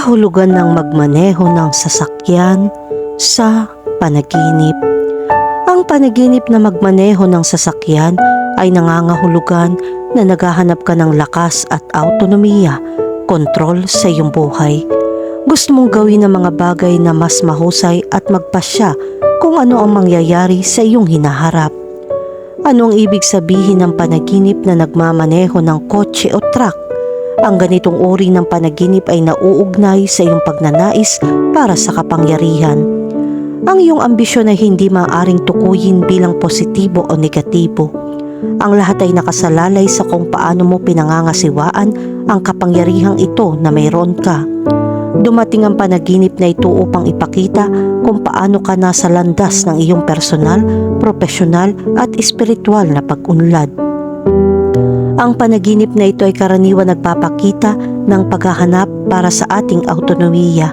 kahulugan ng magmaneho ng sasakyan sa panaginip. Ang panaginip na magmaneho ng sasakyan ay nangangahulugan na naghahanap ka ng lakas at autonomiya, kontrol sa iyong buhay. Gusto mong gawin ang mga bagay na mas mahusay at magpasya kung ano ang mangyayari sa iyong hinaharap. Ano ang ibig sabihin ng panaginip na nagmamaneho ng kotse o truck? Ang ganitong uri ng panaginip ay nauugnay sa iyong pagnanais para sa kapangyarihan. Ang iyong ambisyon ay hindi maaaring tukuyin bilang positibo o negatibo. Ang lahat ay nakasalalay sa kung paano mo pinangangasiwaan ang kapangyarihang ito na mayroon ka. Dumating ang panaginip na ito upang ipakita kung paano ka nasa landas ng iyong personal, profesional at espiritual na pag-unlad. Ang panaginip na ito ay karaniwan nagpapakita ng paghahanap para sa ating autonomiya.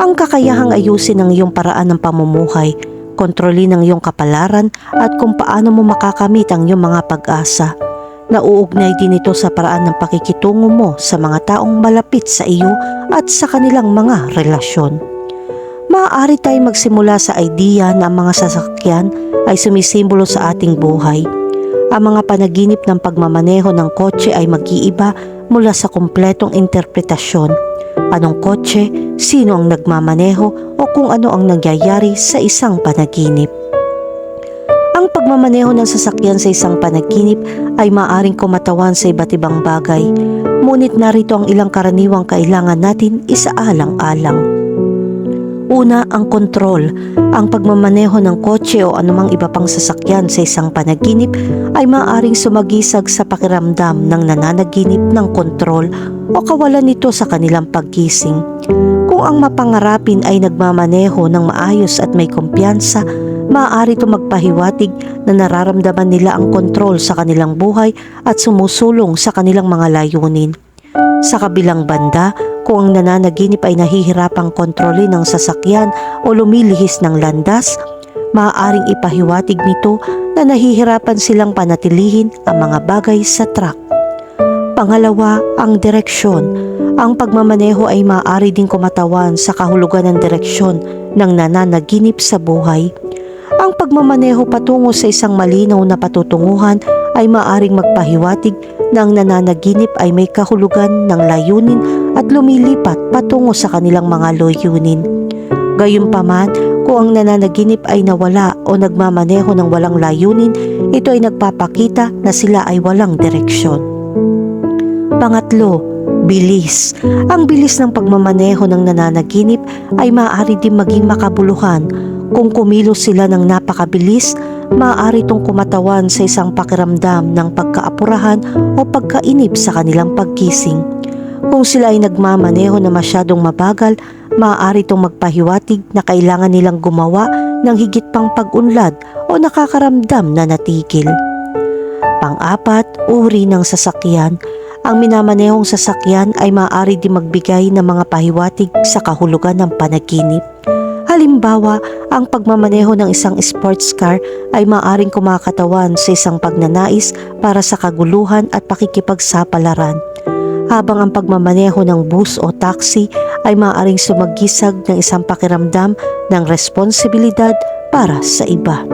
Ang kakayahang ayusin ang iyong paraan ng pamumuhay, kontrolin ang iyong kapalaran at kung paano mo makakamit ang iyong mga pag-asa. Nauugnay din ito sa paraan ng pakikitungo mo sa mga taong malapit sa iyo at sa kanilang mga relasyon. Maaari tayong magsimula sa idea na ang mga sasakyan ay sumisimbolo sa ating buhay. Ang mga panaginip ng pagmamaneho ng kotse ay mag-iiba mula sa kumpletong interpretasyon. Anong kotse, sino ang nagmamaneho o kung ano ang nangyayari sa isang panaginip. Ang pagmamaneho ng sasakyan sa isang panaginip ay maaring kumatawan sa iba't ibang bagay, ngunit narito ang ilang karaniwang kailangan natin isaalang-alang. Una, ang kontrol. Ang pagmamaneho ng kotse o anumang iba pang sasakyan sa isang panaginip ay maaaring sumagisag sa pakiramdam ng nananaginip ng kontrol o kawalan nito sa kanilang paggising. Kung ang mapangarapin ay nagmamaneho ng maayos at may kumpiyansa, maaari ito magpahiwatig na nararamdaman nila ang kontrol sa kanilang buhay at sumusulong sa kanilang mga layunin. Sa kabilang banda, kung ang nananaginip ay nahihirapang kontrolin ng sasakyan o lumilihis ng landas, maaaring ipahiwatig nito na nahihirapan silang panatilihin ang mga bagay sa truck. Pangalawa, ang direksyon. Ang pagmamaneho ay maaari din kumatawan sa kahulugan ng direksyon ng nananaginip sa buhay. Ang pagmamaneho patungo sa isang malinaw na patutunguhan ay maaring magpahiwatig na ang nananaginip ay may kahulugan ng layunin at lumilipat patungo sa kanilang mga layunin. Gayunpaman, kung ang nananaginip ay nawala o nagmamaneho ng walang layunin, ito ay nagpapakita na sila ay walang direksyon. Pangatlo, bilis. Ang bilis ng pagmamaneho ng nananaginip ay maaari din maging makabuluhan. Kung kumilos sila ng napakabilis, maaari itong kumatawan sa isang pakiramdam ng pagkaapurahan o pagkainip sa kanilang pagkising. Kung sila ay nagmamaneho na masyadong mabagal, maaari itong magpahiwatig na kailangan nilang gumawa ng higit pang pag-unlad o nakakaramdam na natigil. Pang-apat, uri ng sasakyan. Ang minamanehong sasakyan ay maaari din magbigay ng mga pahiwatig sa kahulugan ng panaginip. Halimbawa, ang pagmamaneho ng isang sports car ay maaring kumakatawan sa isang pagnanais para sa kaguluhan at pakikipagsapalaran. Habang ang pagmamaneho ng bus o taxi ay maaring sumagisag ng isang pakiramdam ng responsibilidad para sa iba.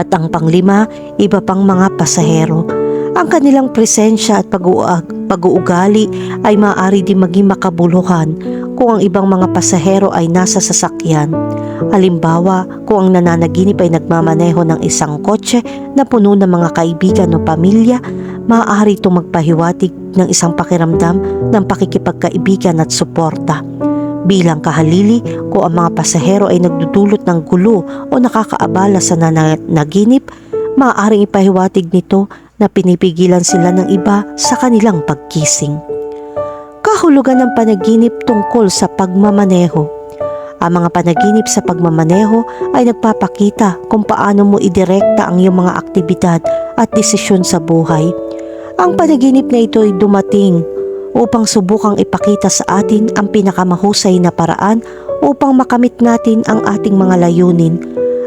At ang panglima, iba pang mga pasahero. Ang kanilang presensya at pag-uugali ay maaari din maging makabuluhan kung ang ibang mga pasahero ay nasa sasakyan. Halimbawa, kung ang nananaginip ay nagmamaneho ng isang kotse na puno ng mga kaibigan o pamilya, maaari itong magpahiwatig ng isang pakiramdam ng pakikipagkaibigan at suporta. Bilang kahalili, kung ang mga pasahero ay nagdudulot ng gulo o nakakaabala sa nananaginip, maaaring ipahiwatig nito na pinipigilan sila ng iba sa kanilang pagkising. Kahulugan ng panaginip tungkol sa pagmamaneho. Ang mga panaginip sa pagmamaneho ay nagpapakita kung paano mo idirekta ang iyong mga aktibidad at desisyon sa buhay. Ang panaginip na ito ay dumating upang subukang ipakita sa atin ang pinakamahusay na paraan upang makamit natin ang ating mga layunin.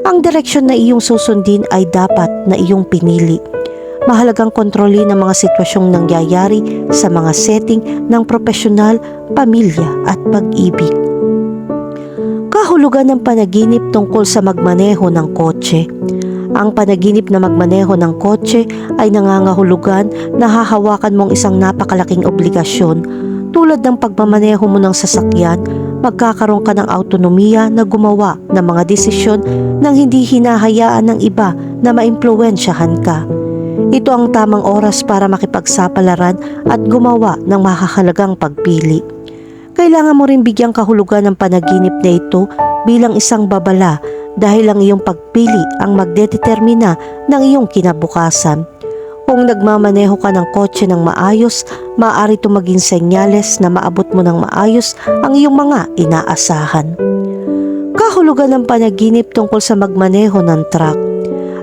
Ang direksyon na iyong susundin ay dapat na iyong pinili. Mahalagang kontrolin ang mga sitwasyong nangyayari sa mga setting ng profesional, pamilya at pag-ibig. Kahulugan ng panaginip tungkol sa magmaneho ng kotse. Ang panaginip na magmaneho ng kotse ay nangangahulugan na hahawakan mong isang napakalaking obligasyon tulad ng pagmamaneho mo ng sasakyan, magkakaroon ka ng autonomiya na gumawa ng mga desisyon nang hindi hinahayaan ng iba na maimpluwensyahan ka. Ito ang tamang oras para makipagsapalaran at gumawa ng mahahalagang pagpili. Kailangan mo rin bigyang kahulugan ng panaginip na ito bilang isang babala dahil ang iyong pagpili ang magdedetermina ng iyong kinabukasan. Kung nagmamaneho ka ng kotse ng maayos, maaari ito maging senyales na maabot mo ng maayos ang iyong mga inaasahan. Kahulugan ng panaginip tungkol sa magmaneho ng truck.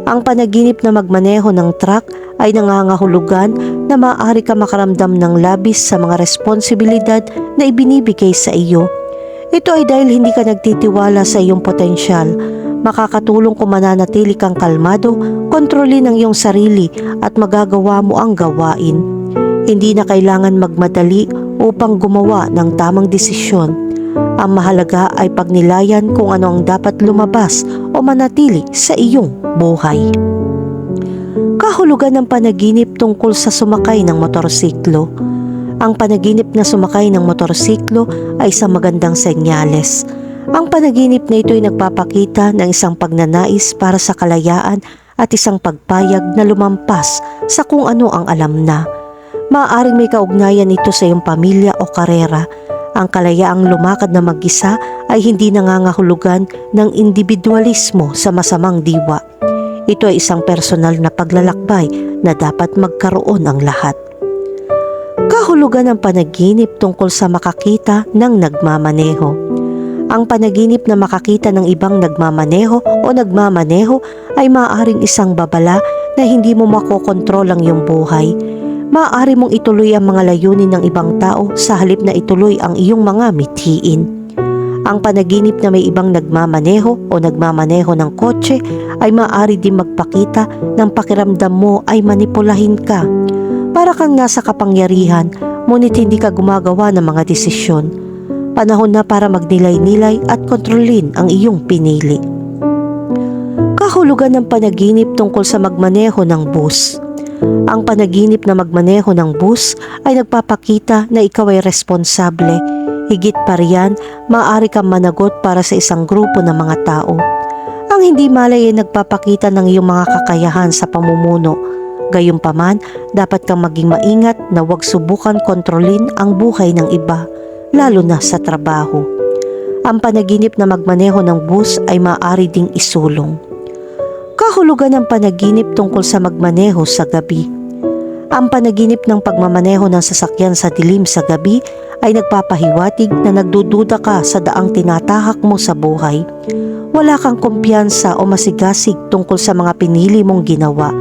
Ang panaginip na magmaneho ng truck ay nangangahulugan na maaari ka makaramdam ng labis sa mga responsibilidad na ibinibigay sa iyo. Ito ay dahil hindi ka nagtitiwala sa iyong potensyal. Makakatulong kung mananatili kang kalmado, kontrolin ang iyong sarili at magagawa mo ang gawain. Hindi na kailangan magmadali upang gumawa ng tamang desisyon. Ang mahalaga ay pagnilayan kung ano ang dapat lumabas o manatili sa iyong buhay. Kahulugan ng panaginip tungkol sa sumakay ng motorsiklo. Ang panaginip na sumakay ng motorsiklo ay isang magandang senyales. Ang panaginip na ito ay nagpapakita ng isang pagnanais para sa kalayaan at isang pagpayag na lumampas sa kung ano ang alam na. Maaaring may kaugnayan ito sa iyong pamilya o karera. Ang kalayaang lumakad na mag-isa ay hindi nangangahulugan ng individualismo sa masamang diwa. Ito ay isang personal na paglalakbay na dapat magkaroon ang lahat. Kahulugan ng panaginip tungkol sa makakita ng nagmamaneho. Ang panaginip na makakita ng ibang nagmamaneho o nagmamaneho ay maaaring isang babala na hindi mo makokontrol ang iyong buhay. Maaari mong ituloy ang mga layunin ng ibang tao sa halip na ituloy ang iyong mga mithiin. Ang panaginip na may ibang nagmamaneho o nagmamaneho ng kotse ay maaari din magpakita ng pakiramdam mo ay manipulahin ka. Para kang nasa kapangyarihan, ngunit hindi ka gumagawa ng mga desisyon. Panahon na para magnilay-nilay at kontrolin ang iyong pinili. Kahulugan ng panaginip tungkol sa magmaneho ng bus. Ang panaginip na magmaneho ng bus ay nagpapakita na ikaw ay responsable. Higit pa riyan, maaari kang managot para sa isang grupo ng mga tao. Ang hindi malay ay nagpapakita ng iyong mga kakayahan sa pamumuno. Gayunpaman, dapat kang maging maingat na huwag subukan kontrolin ang buhay ng iba, lalo na sa trabaho. Ang panaginip na magmaneho ng bus ay maaari ding isulong. Kahulugan ng panaginip tungkol sa magmaneho sa gabi. Ang panaginip ng pagmamaneho ng sasakyan sa dilim sa gabi ay nagpapahiwatig na nagdududa ka sa daang tinatahak mo sa buhay. Wala kang kumpiyansa o masigasig tungkol sa mga pinili mong ginawa.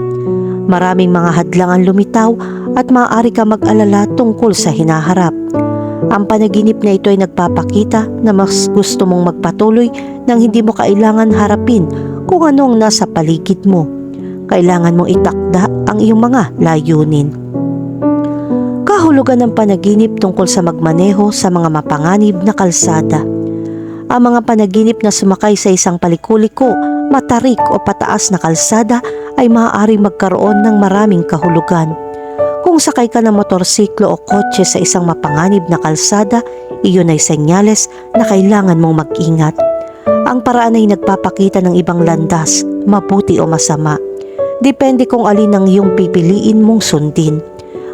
Maraming mga hadlang ang lumitaw at maaari ka mag-alala tungkol sa hinaharap. Ang panaginip na ito ay nagpapakita na mas gusto mong magpatuloy nang hindi mo kailangan harapin kung ano ang nasa paligid mo. Kailangan mong itakda ang iyong mga layunin. Kahulugan ng panaginip tungkol sa magmaneho sa mga mapanganib na kalsada. Ang mga panaginip na sumakay sa isang palikuliko, matarik o pataas na kalsada ay maaari magkaroon ng maraming kahulugan. Kung sakay ka ng motorsiklo o kotse sa isang mapanganib na kalsada, iyon ay senyales na kailangan mong mag-ingat. Ang paraan ay nagpapakita ng ibang landas, mabuti o masama. Depende kung alin ang iyong pipiliin mong sundin.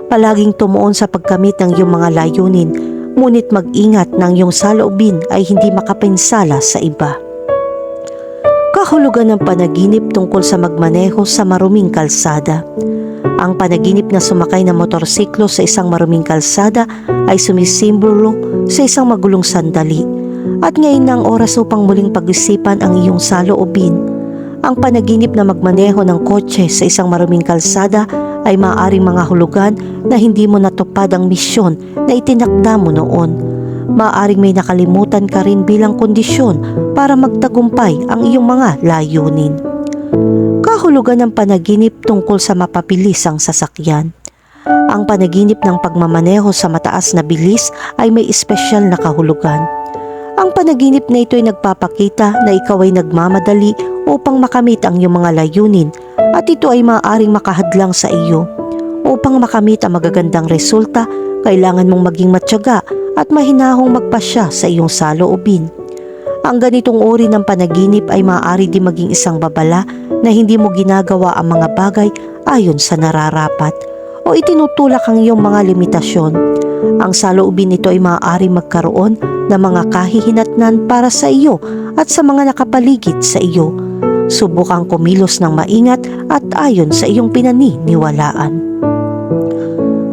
Palaging tumuon sa pagkamit ng iyong mga layunin, ngunit mag-ingat na iyong saloobin ay hindi makapinsala sa iba. Kahulugan ng panaginip tungkol sa magmaneho sa maruming kalsada. Ang panaginip na sumakay ng motorsiklo sa isang maruming kalsada ay sumisimbolo sa isang magulong sandali at ngayon na ang oras upang muling pag-isipan ang iyong saloobin. Ang panaginip na magmaneho ng kotse sa isang maruming kalsada ay maaaring mga hulugan na hindi mo natupad ang misyon na itinakda mo noon. Maaaring may nakalimutan ka rin bilang kondisyon para magtagumpay ang iyong mga layunin. Kahulugan ng panaginip tungkol sa mapabilis ang sasakyan. Ang panaginip ng pagmamaneho sa mataas na bilis ay may espesyal na kahulugan. Ang panaginip na ito ay nagpapakita na ikaw ay nagmamadali upang makamit ang iyong mga layunin at ito ay maaaring makahadlang sa iyo. Upang makamit ang magagandang resulta, kailangan mong maging matyaga at mahinahong magpasya sa iyong saloobin. Ang ganitong uri ng panaginip ay maaari di maging isang babala na hindi mo ginagawa ang mga bagay ayon sa nararapat o itinutulak ang iyong mga limitasyon. Ang saloobin nito ay maaari magkaroon ng mga kahihinatnan para sa iyo at sa mga nakapaligid sa iyo. Subukang kumilos ng maingat at ayon sa iyong pinaniniwalaan.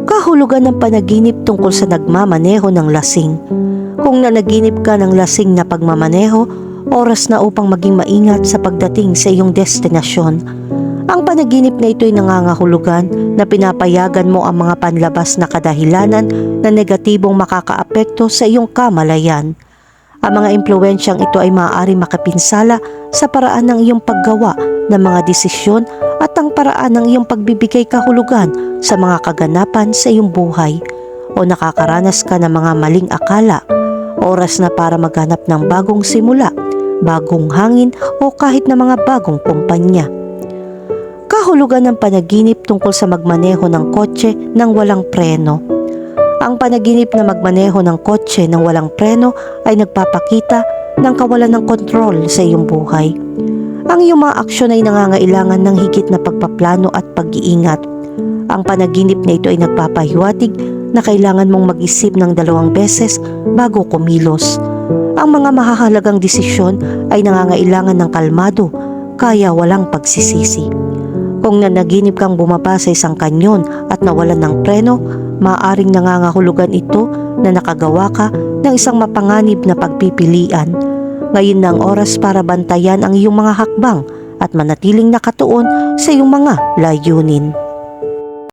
Kahulugan ng panaginip tungkol sa nagmamaneho ng lasing. Kung nanaginip ka ng lasing na pagmamaneho, oras na upang maging maingat sa pagdating sa iyong destinasyon. Ang panaginip na ito ay nangangahulugan na pinapayagan mo ang mga panlabas na kadahilanan na negatibong makakaapekto sa iyong kamalayan. Ang mga impluensyang ito ay maaari makapinsala sa paraan ng iyong paggawa ng mga desisyon at ang paraan ng iyong pagbibigay kahulugan sa mga kaganapan sa iyong buhay o nakakaranas ka ng mga maling akala, oras na para maghanap ng bagong simula, bagong hangin o kahit na mga bagong kumpanya. Kahulugan ng panaginip tungkol sa magmaneho ng kotse ng walang preno. Ang panaginip na magmaneho ng kotse ng walang preno ay nagpapakita ng kawalan ng kontrol sa iyong buhay. Ang iyong mga aksyon ay nangangailangan ng higit na pagpaplano at pag-iingat. Ang panaginip na ito ay nagpapahiwatig na kailangan mong mag-isip ng dalawang beses bago kumilos. Ang mga mahahalagang desisyon ay nangangailangan ng kalmado kaya walang pagsisisi. Kung nanaginip kang bumaba sa isang kanyon at nawalan ng preno, maaaring nangangahulugan ito na nakagawa ka ng isang mapanganib na pagpipilian. Ngayon na ang oras para bantayan ang iyong mga hakbang at manatiling nakatuon sa iyong mga layunin.